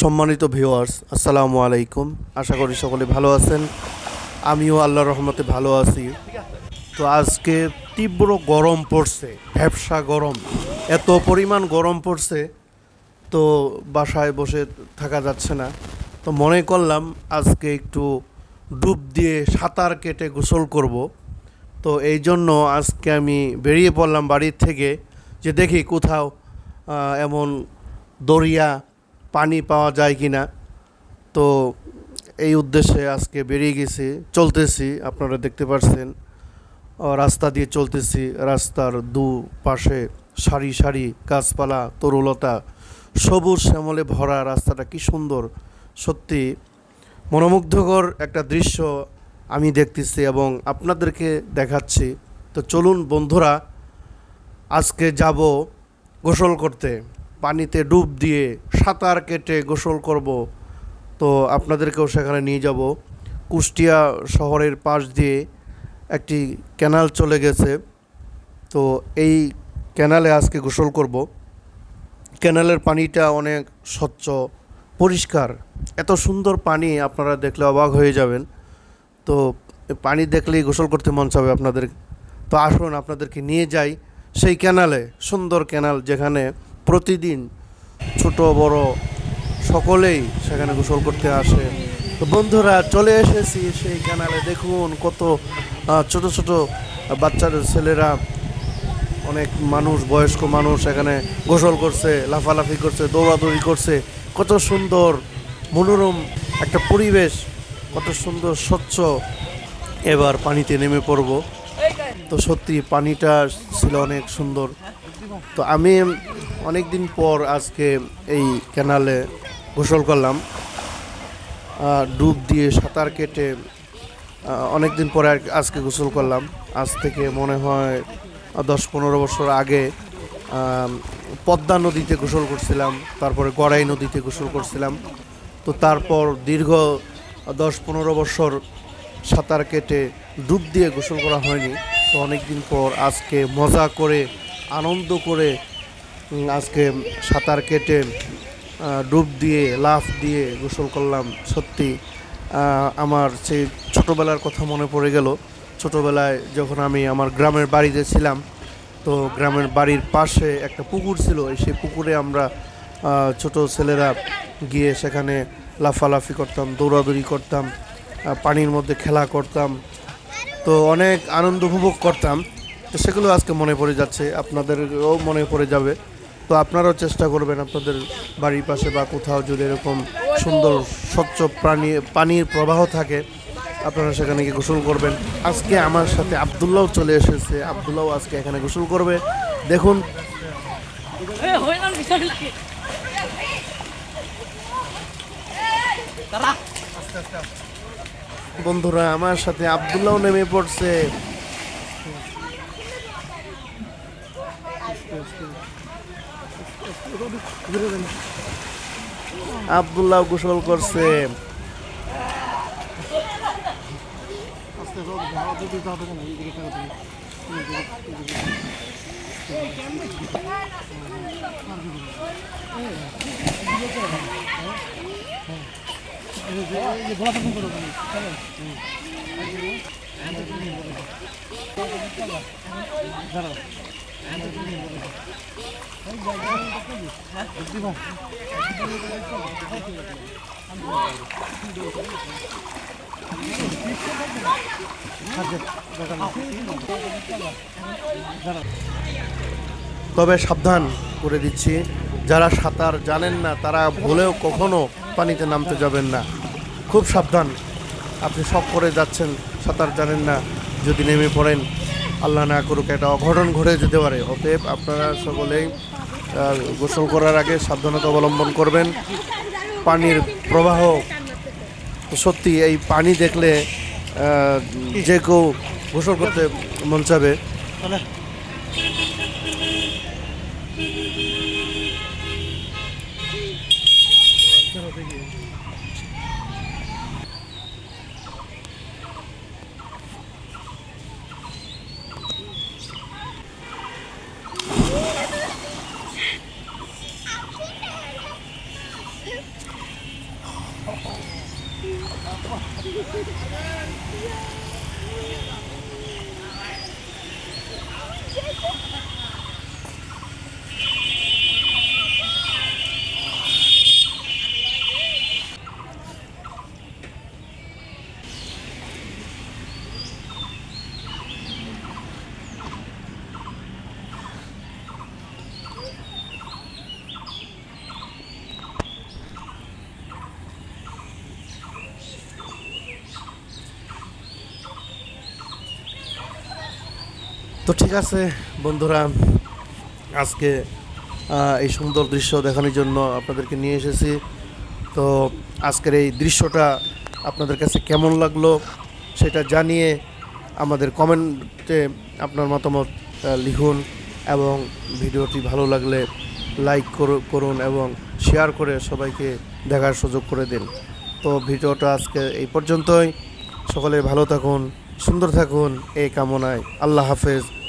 সম্মানিত ভিউয়ার্স আসসালামু আলাইকুম। আশা করি সকলে ভালো আছেন। আমিও আল্লাহর রহমতে ভালো আছি। তো আজকে তীব্র গরম পড়ছে ভ্যাবসা গরম। এত পরিমাণ গরম পড়ছে, তো বাসায় বসে থাকা যাচ্ছে না। তো মনে করলাম আজকে একটু ডুব দিয়ে সাঁতার কেটে গোসল করব। তো এই জন্য আজকে আমি বেরিয়ে পড়লাম বাড়ির থেকে, যে দেখি কোথাও এমন দরিয়া পানি পাওয়া যায় কি না তো এই উদ্দেশ্যে আজকে বেরিয়ে গেছি, চলতেছি, আপনারা দেখতে পাচ্ছেন রাস্তা দিয়ে চলতেছি, রাস্তার দু পাশে সারি সারি গাছপালা, তরুলতা, সবুজ শ্যামলে ভরা রাস্তাটা কি সুন্দর। সত্যি মনোমুগ্ধকর একটা দৃশ্য আমি দেখতেছি এবং আপনাদেরকে দেখাচ্ছি। তো চলুন বন্ধুরা, আজকে যাব গোসল করতে। পানিতে ডুব দিয়ে সাঁতার কেটে গোসল করব। তো আপনাদেরকেও সেখানে নিয়ে যাব। কুষ্টিয়া শহরের পাশ দিয়ে একটি ক্যানাল চলে গেছে। তো এই ক্যানালে আজকে গোসল করব। ক্যানালের পানিটা অনেক স্বচ্ছ, পরিষ্কার। এত সুন্দর পানি আপনারা দেখলে অবাক হয়ে যাবেন। তো পানি দেখলেই গোসল করতে মন চাবে আপনাদের। তো আসুন আপনাদেরকে নিয়ে যাই সেই ক্যানালে, সুন্দর ক্যানাল যেখানে প্রতিদিন ছোট, বড় সকলেই সেখানে গোসল করতে আসে। তো বন্ধুরা, চলে এসেছি সেই ক্যানালে দেখুন কত ছোট ছোট বাচ্চার ছেলেরা, অনেক মানুষ, বয়স্ক মানুষ এখানে গোসল করছে, লাফালাফি করছে, দৌড়াদৌড়ি করছে। কত সুন্দর মনোরম একটা পরিবেশ, কত সুন্দর স্বচ্ছ। এবার পানিতে নেমে পড়ব। তো সত্যি পানিটা ছিল অনেক সুন্দর। তো আমি অনেক দিন পর আজকে এই ক্যানালে গোসল করলাম। ডুব দিয়ে সাঁতার কেটে অনেক দিন পরে আজকে গোসল করলাম। আজ থেকে মনে হয় দশ পনেরো বছর আগে পদ্মা নদীতে গোসল করছিলাম, তারপরে গড়াই নদীতে গোসল করছিলাম। তো তারপর দীর্ঘ দশ পনেরো বছর সাঁতার কেটে ডুব দিয়ে গোসল করা হয়নি। তো অনেক দিন পর আজকে মজা করে, আনন্দ করে আজকে সাঁতার কেটে ডুব দিয়ে, লাফ দিয়ে গোসল করলাম। সত্যি আমার সেই ছোটোবেলার কথা মনে পড়ে গেল। ছোটোবেলায় যখন আমি আমার গ্রামের বাড়িতে ছিলাম, তো গ্রামের বাড়ির পাশে একটা পুকুর ছিল। সেই পুকুরে আমরা ছোট ছেলেরা গিয়ে সেখানে লাফালাফি করতাম, দৌড়াদৌড়ি করতাম পানির মধ্যে খেলা করতাম। তো অনেক আনন্দ উপভোগ করতাম। তো সেগুলো আজকে মনে পড়ে যাচ্ছে। আপনাদেরও মনে পড়ে যাবে। তো আপনারাও চেষ্টা করবেন আপনাদের বাড়ির পাশে বা কোথাও যদি এরকম সুন্দর, স্বচ্ছ প্রাণী, পানির প্রবাহ থাকে, আপনারা সেখানে গিয়ে গোসল করবেন। আজকে আমার সাথে আবদুল্লাহ চলে এসেছে। আবদুল্লাহ আজকে এখানে গোসল করবে। দেখুন। বন্ধুরা, আমার সাথে আবদুল্লাহ নেমে পড়ছে। আবদুল্লাহ গোসল করছে তবে সাবধান করে দিচ্ছি, যারা সাঁতার জানেন না, তারা ভুলেও কখনো পানিতে নামতে যাবেন না। খুব সাবধান, আপনি সব করে যাচ্ছেন। সাঁতার জানেন না, যদি নেমে পড়েন, আল্লাহ না করুক, একটা অঘটন ঘটে যেতে পারে। অতএব আপনারা সকলেই গোসল করার আগে সাবধানতা অবলম্বন করবেন। পানির প্রবাহ, সত্যি এই পানি দেখলে যে কেউ গোসল করতে মন চাবে। Yeah. তো ঠিক আছে, বন্ধুরা, আজকে এই সুন্দর দৃশ্য দেখানোর জন্য আপনাদেরকে নিয়ে এসেছি। তো আজকের এই দৃশ্যটা আপনাদের কাছে কেমন লাগল সেটা জানিয়ে আমাদের কমেন্টে আপনার মতামত লিখুন এবং ভিডিওটি ভালো লাগলে লাইক করুন এবং শেয়ার করে সবাইকে দেখার সুযোগ করে দিন। তো ভিডিওটা আজকে এই পর্যন্তই। সকলে ভালো থাকুন, সুন্দর থাকুন, এই কামনায় আল্লাহ হাফেজ।